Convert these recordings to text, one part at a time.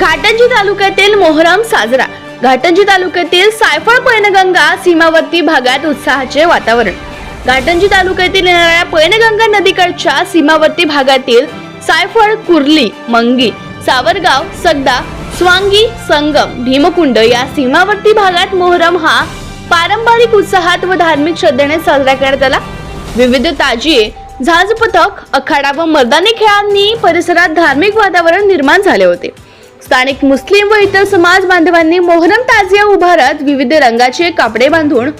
घाटंजी तालुक्यातील मोहरम साजरा. घाटंजी तालुक्यातील सायफळ पैनगंगा सीमावर्ती भागात उत्साहाचे वातावरण. घाटंजी तालुक्यातील येणाऱ्या पैनगंगा नदीकडच्या सीमावर्ती भागातील सायफळ कुर्ली मंगी सावरगाव सगदा स्वांगी संगम भीमकुंड या सीमावर्ती भागात मोहरम हा पारंपरिक उत्साहात व धार्मिक श्रद्धेने साजरा करण्यात आला. विविध ताजिये झाज पथक अखाडा व मर्दानी खेळांनी परिसरात धार्मिक वातावरण निर्माण झाले होते. स्थानिक मुस्लिम व इतर समाज बांधवांनी मोहरम ताजिया उभारत विविध रंगाचे कापडे बांधून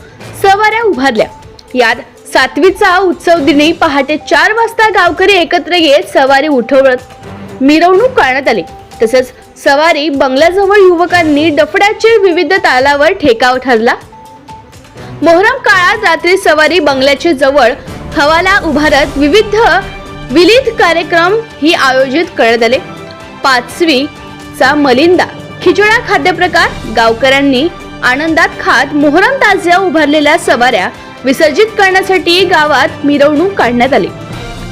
सवाऱ्या उभारल्या. यात सातवीचा उत्सव दिनी पहाटे चार वाजता गावकरी एकत्र येत सवारी उठवत मिरवणूक करण्यात आली. तसेच सवारी बंगल्याजवळ युवकांनी डफड्याचे विविध तालावर ठेकाव ठरला. मोहरम काळात रात्री सवारी बंगल्याचे जवळ हवाला उभारत विविध विविध कार्यक्रम ही आयोजित करण्यात आले. पाचवी चा मलिंदा खिचडा खाद्यप्रकार गावकऱ्यांनी आनंदात खात मोहरम ताज्या उभारलेल्या सवाऱ्या विसर्जित करण्यासाठी गावात मिरवणूक काढण्यात आली.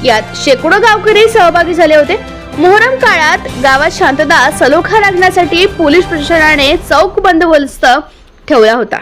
यात शेकडो गावकरी सहभागी झाले होते. मोहरम काळात गावात शांतता सलोखा राखण्यासाठी पोलीस प्रशासनाने चौक बंदोबस्त ठेवला होता.